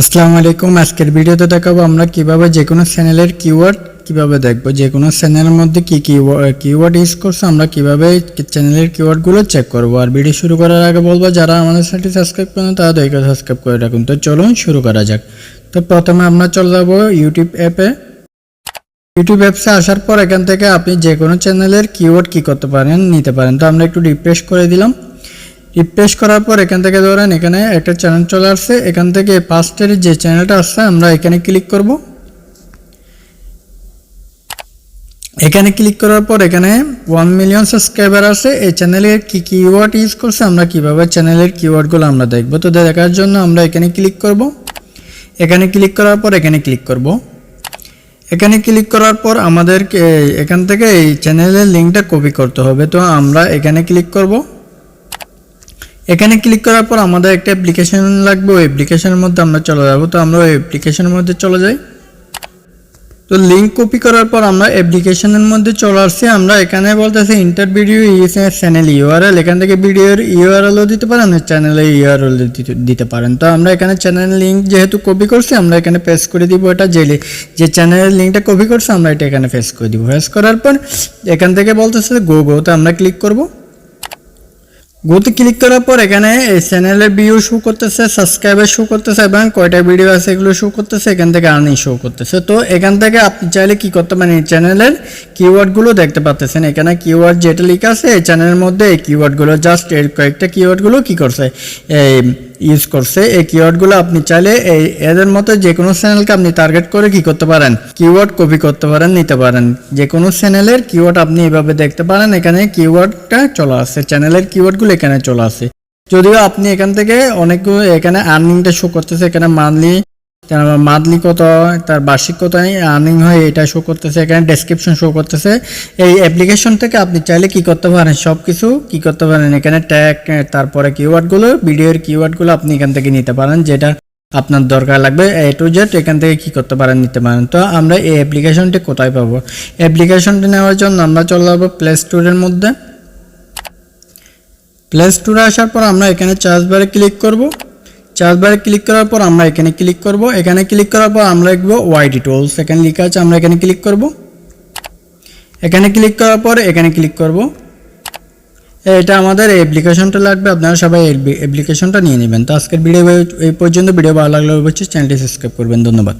আসসালামু আলাইকুম। আজকের ভিডিওতে দেখাবো আমরা কীভাবে যে কোনো চ্যানেলের কিওয়ার্ড কীভাবে দেখব। যে কোনো চ্যানেলের মধ্যে কি কি কিওয়ার্ড ইউজ করছে, আমরা কীভাবে চ্যানেলের কিওয়ার্ডগুলো চেক করব। আর ভিডিও শুরু করার আগে বলব, যারা আমাদের সাথে সাবস্ক্রাইব করেন তারা দয়া করে সাবস্ক্রাইব করে রাখুন। তো চলুন শুরু করা যাক। তো প্রথমে আমরা চলে যাব ইউটিউব অ্যাপে ইউটিউব অ্যাপসে আসার পর এখান থেকে আপনি যে কোনো চ্যানেলের কিওয়ার্ড কি করতে পারেন, নিতে পারেন। তো আমরা একটু রিফ্রেশ করে দিলাম। রিফ্রেশ করার পর এখান থেকে ধরেন এখানে একটা চ্যানেল চলে আসছে। এখান থেকে ফার্স্টের যে চ্যানেলটা আসছে, আমরা এখানে ক্লিক করব। এখানে ক্লিক করার পর এখানে ওয়ান মিলিয়ন সাবস্ক্রাইবার আছে। এই চ্যানেলের কী কিওয়ার্ড ইউজ করছে, আমরা কীভাবে চ্যানেলের কিওয়ার্ডগুলো আমরা দেখব। তো দেখার জন্য আমরা এখানে ক্লিক করব। এখানে ক্লিক করার পর এখানে ক্লিক করব। এখানে ক্লিক করার পর আমাদেরকে এখান থেকে এই চ্যানেলের লিঙ্কটা কপি করতে হবে। তো আমরা এখানে ক্লিক করব। এখানে ক্লিক করার পর আমাদের একটা অ্যাপ্লিকেশন লাগবে, ওই অ্যাপ্লিকেশনের মধ্যে আমরা চলে যাব। তো আমরা ওই অ্যাপ্লিকেশনের মধ্যে চলে যাই। তো লিঙ্ক কপি করার পর আমরা অ্যাপ্লিকেশনের মধ্যে চলে আসছি। আমরা এখানে বলতেছি ইন্টার ভিডিও চ্যানেল ইউআরএল এখান থেকে ভিডিওর ইউআরএলও দিতে পারেন চ্যানেলের ইউআরএল দিতে পারেন। তো আমরা এখানে চ্যানেল লিঙ্ক যেহেতু কপি করছি, আমরা এখানে পেস্ট করে দিব এটা। যে যে চ্যানেলের লিঙ্কটা কপি করছি, আমরা এটা এখানে পেস্ট করে দিব। পেস্ট করার পর এখান থেকে বলতেছে গো গো তো আমরা ক্লিক করব। গোতে ক্লিক করার পর এখানে এই চ্যানেলের ভিউ শো করতেছে সাবস্ক্রাইবার শো করতেছে এবং কয়টা ভিডিও আছে এগুলো শো করতেছে, এখান থেকে আর্নিং শো করতেছে। তো এখান থেকে আপনি চাইলে কি করতে পারেন, এই চ্যানেলের কিওয়ার্ডগুলো দেখতে পাচ্ছেন এখানে কিওয়ার্ড যেটা লেখা আছে, এই চ্যানেলের মধ্যে এই কিওয়ার্ডগুলো জাস্ট এর কয়েকটা কিওয়ার্ডগুলো কি করছে, এই ইউজ করছে, এই কিওয়ার্ডগুলো আপনি চাইলে এই এদের মতো যে কোনো চ্যানেলকে আপনি টার্গেট করে কি করতে পারেন কিওয়ার্ড কপি করতে পারেন, নিতে পারেন। যে কোনো চ্যানেলের কিওয়ার্ড আপনি এভাবে দেখতে পারেন, এখানে কিওয়ার্ডটা চলে আসছে চ্যানেলের কিওয়ার্ডগুলো এখানে চলে আসে যদিও আপনি এখান থেকে অনেকগুলো, এখানে আর্নিংটা শো করতেছে, এখানে মান্থলি মান্থলি কত তার বার্ষিক কত আর্নিং হয় এটা শো করতেছে, এখানে ডেসক্রিপশন শো করতেছে। এই অ্যাপ্লিকেশন থেকে আপনি চাইলে কি করতে পারেন? সব কিছু কি করতে পারেন? এখানে ট্যাগ তারপরে কিওয়ার্ডগুলো ভিডিওর কিওয়ার্ডগুলো আপনি এখান থেকে নিতে পারেন, যেটা আপনার দরকার লাগবে। এ টু জেড এখান থেকে কি করতে পারেন, নিতে পারেন। তো আমরা এই অ্যাপ্লিকেশনটি কোথায় পাবো? অ্যাপ্লিকেশনটি নেওয়ার জন্য আমরা চলে যাব প্লে স্টোরের মধ্যে। প্লে স্টোরে আসার পর আমরা এখানে চার্জ বারে ক্লিক করব। চার্জ বারে ক্লিক করার পর আমরা এখানে ক্লিক করব। এখানে ক্লিক করার পর আমরা লিখব ওয়াইডি টুলস এখানে লেখা আছে, আমরা এখানে ক্লিক করব। এখানে ক্লিক করার পর এখানে ক্লিক করব। এটা আমাদের অ্যাপ্লিকেশনটা লাগবে, আপনারা সবাই অ্যাপ্লিকেশনটা নিয়ে নেবেন। তো আজকের ভিডিও এই পর্যন্ত। ভিডিও ভালো লাগলে অবশ্যই চ্যানেলটি সাবস্ক্রাইব করবেন। ধন্যবাদ।